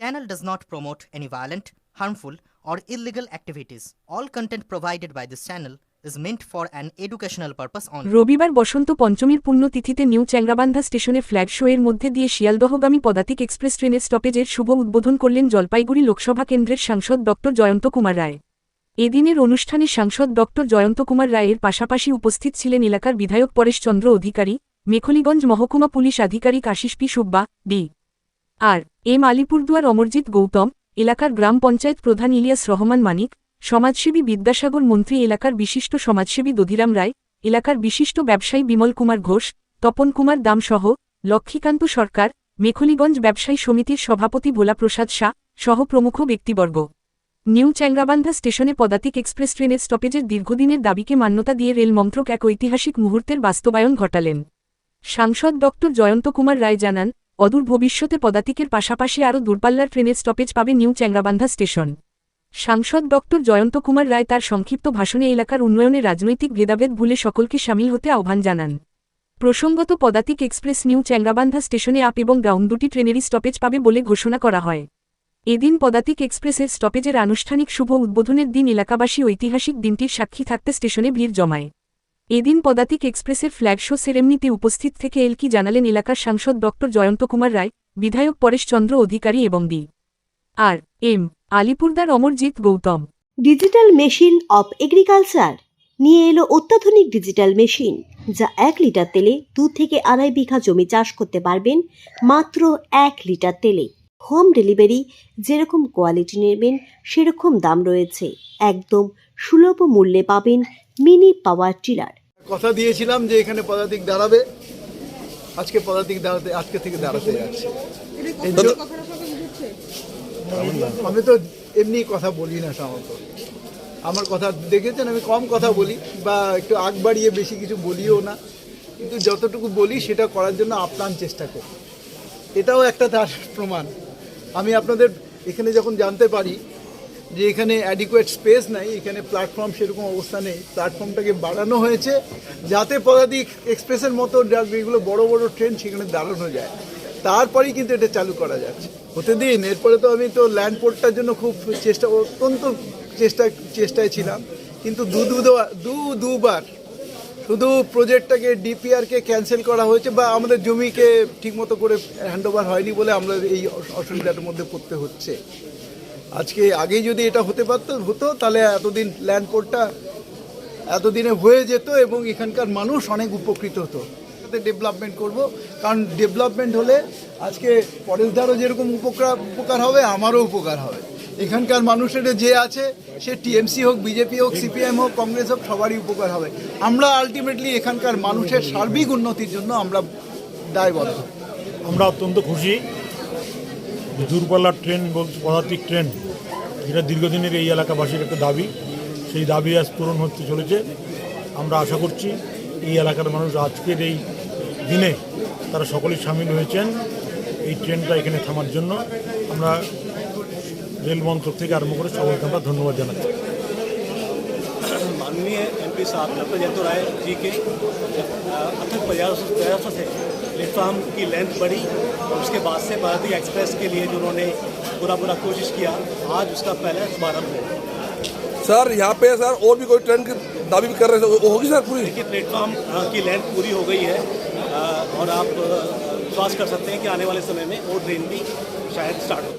Channel does not promote any violent, harmful, or illegal activities. All content provided by this channel is meant for an educational purpose only. রবিবার বসন্ত পঞ্চমীর পুণ্যতিথিতে new Changrabandha স্টেশনে flag show এর মধ্যে দিয়ে শিয়ালদহগামী পদাতিক express ট্রেনের স্টপেজের শুভ উদ্বোধন করলেন জলপাইগুড়ি লোকসভা কেন্দ্রের সাংসদ ড জয়ন্ত কুমার রায় এদিনের অনুষ্ঠানে সাংসদ ড জয়ন্ত কুমার রায়ের পাশাপাশি উপস্থিত ছিলেন এলাকার বিধায়ক পরেশচন্দ্র অধিকারী মেখলিগঞ্জ মহকুমা পুলিশ আধিকারিক Ashis P Subba D R, M Alipurduar Amarjit Gautam, এলাকার গ্রাম পঞ্চায়েত প্রধান ইলিয়াস রহমান মানিক, সমাজসেবী বিদ্যাসাগর মন্ত্রী এলাকার বিশিষ্ট সমাজসেবী দধিরাম রায়, এলাকার বিশিষ্ট ব্যবসায়ী বিমল কুমার ঘোষ, তপন কুমার দামসহ, লক্ষ্মীকান্ত সরকার, মেখলিগঞ্জ ব্যবসায়ী সমিতির সভাপতি ভোলাপ্রসাদ শাহ, সহ প্রমুখ ব্যক্তিবর্গ। নিউ চ্যাংরাবান্ধা স্টেশনে পদাতিক এক্সপ্রেস ট্রেনের স্টপেজের দীর্ঘদিনের দাবিকে মান্যতা দিয়ে রেল মন্ত্রক এক ঐতিহাসিক মুহূর্তের বাস্তবায়ন ঘটালেন। সাংসদ ড জয়ন্ত কুমার রায় জানান অদূর ভবিষ্যতে পদাতিকের পাশাপাশি আরও দূরপাল্লার ট্রেনের স্টপেজ পাবে নিউ চ্যাংরাবান্ধা স্টেশন। সাংসদ ড. জয়ন্ত কুমার রায় তার সংক্ষিপ্ত ভাষণে এলাকার উন্নয়নে রাজনৈতিক ভেদাভেদ ভুলে সকলকে সামিল হতে আহ্বান জানান। প্রসঙ্গত পদাতিক এক্সপ্রেস নিউ চ্যাংরাবান্ধা স্টেশনে আপ এবং ডাউন দুটি ট্রেনেরই স্টপেজ পাবে বলে ঘোষণা করা হয়। এদিন পদাতিক এক্সপ্রেসের স্টপেজের আনুষ্ঠানিক শুভ উদ্বোধনের দিন এলাকাবাসী ঐতিহাসিক দিনটির সাক্ষী থাকতে স্টেশনে ভিড় জমায়। এদিন পদাতিক এক্সপ্রেসের ফ্ল্যাগ শো সেরেমনিতে উপস্থিত থেকে এলকি জানালেন এলাকার সাংসদ ড. জয়ন্ত কুমার রায়, বিধায়ক পরেশচন্দ্র অধিকারী এবং D R. M. Alipurduar Amarjit Gautam. Digital machine of agriculture নিয়ে এলো অত্যাধুনিক ডিজিটাল মেশিন, যা এক লিটার তেলে দু থেকে আড়াই বিঘা জমি চাষ করতে পারবেন মাত্র এক লিটার তেলে। হোম ডেলিভারি যেরকম কোয়ালিটি নেবেন, সেরকম দাম রয়েছে। একদম সুলভ মূল্যে পাবেন মিনি পাওয়ার টিলার। কথা দিয়েছিলাম যে এখানে পদাতিক দাঁড়াবে। আজকে পদাতিক দাঁড়াতে আজকে থেকে দাঁড়াতে যাচ্ছে। আমি তো এমনি কথা বলি না সাধারণত। আমার কথা দেখেছেন আমি কম কথা বলি বা একটু আগ বাড়িয়ে বেশি কিছু বলিও না। কিন্তু যতটুকু বলি সেটা করার জন্য আপ্রাণ চেষ্টা করি। এটাও একটা তার প্রমাণ। আমি আপনাদের এখানে যখন জানতে পারি যে এখানে অ্যাডিকুয়েট স্পেস নাই, এখানে প্ল্যাটফর্ম সেরকম অবস্থা নেই। প্ল্যাটফর্মটাকে বাড়ানো হয়েছে যাতে পদাতিক এক্সপ্রেসের মতো যেগুলো বড় বড় ট্রেন সেখানে দাঁড়ানো যায়। তারপরেই কিন্তু এটা চালু করা যাচ্ছে। হতে দিন এরপরে তো আমি তো ল্যান্ড পোর্টটার জন্য খুব চেষ্টা, অত্যন্ত চেষ্টা, চেষ্টায় ছিলাম। কিন্তু দু দু দুবার শুধু প্রজেক্টটাকে ডিপিআরকে ক্যান্সেল করা হয়েছে বা আমাদের জমিকে ঠিকমতো করে হ্যান্ডওভার হয়নি বলে আমরা এই অস- অসুবিধাটার মধ্যে পড়তে হচ্ছে। আজকে আগেই যদি এটা হতে পারত, হতো, তাহলে এতদিন ল্যান্ড পোর্টটা এতদিনে হয়ে যেত এবং এখানকার মানুষ অনেক উপকৃত হতো। ডেভেলপমেন্ট করব। কারণ ডেভেলপমেন্ট হলে আজকে পরেশদারও যেরকম উপকার উপকার হবে, আমারও উপকার হবে। এখানকার মানুষের যে আছে, সে টিএমসি হোক বিজেপি হোক সিপিএম হোক কংগ্রেস হোক, সবারই উপকার হবে। আমরা আলটিমেটলি এখানকার মানুষের সার্বিক উন্নতির জন্য আমরা দায়বদ্ধ। আমরা অত্যন্ত খুশি। দূরপাল্লার ট্রেন পদাতিক ট্রেন, যেটা দীর্ঘদিনের এই এলাকাবাসীর একটা দাবি, সেই দাবি আজ পূরণ হতে চলেছে। আমরা আশা করছি এই এলাকার মানুষ আজকের এই দিনে তারা সকলেই সামিল হয়েছেন এই ট্রেনটা এখানে থামার জন্য। আমরা রেল মন্ত্রক থেকে আরম্ভ করে সবাইকে আমরা ধন্যবাদ জানাচ্ছি। माननीय एमपी साहब डॉक्टर जयंतो राय जी के अथक प्रयासों प्रयासों से प्लेटफार्म की लेंथ बढ़ी और उसके बाद से भारतीय एक्सप्रेस के लिए जो उन्होंने पूरा पूरा कोशिश किया आज उसका पहला शुभारंभ है। सर यहाँ पे सर और भी कोई ट्रेन की दावी भी कर रहे थे होगी सर पूरी? देखिए प्लेटफार्म की लेंथ पूरी हो गई है और आप विश्वास कर सकते हैं कि आने वाले समय में और ट्रेन भी शायद स्टार्ट हो।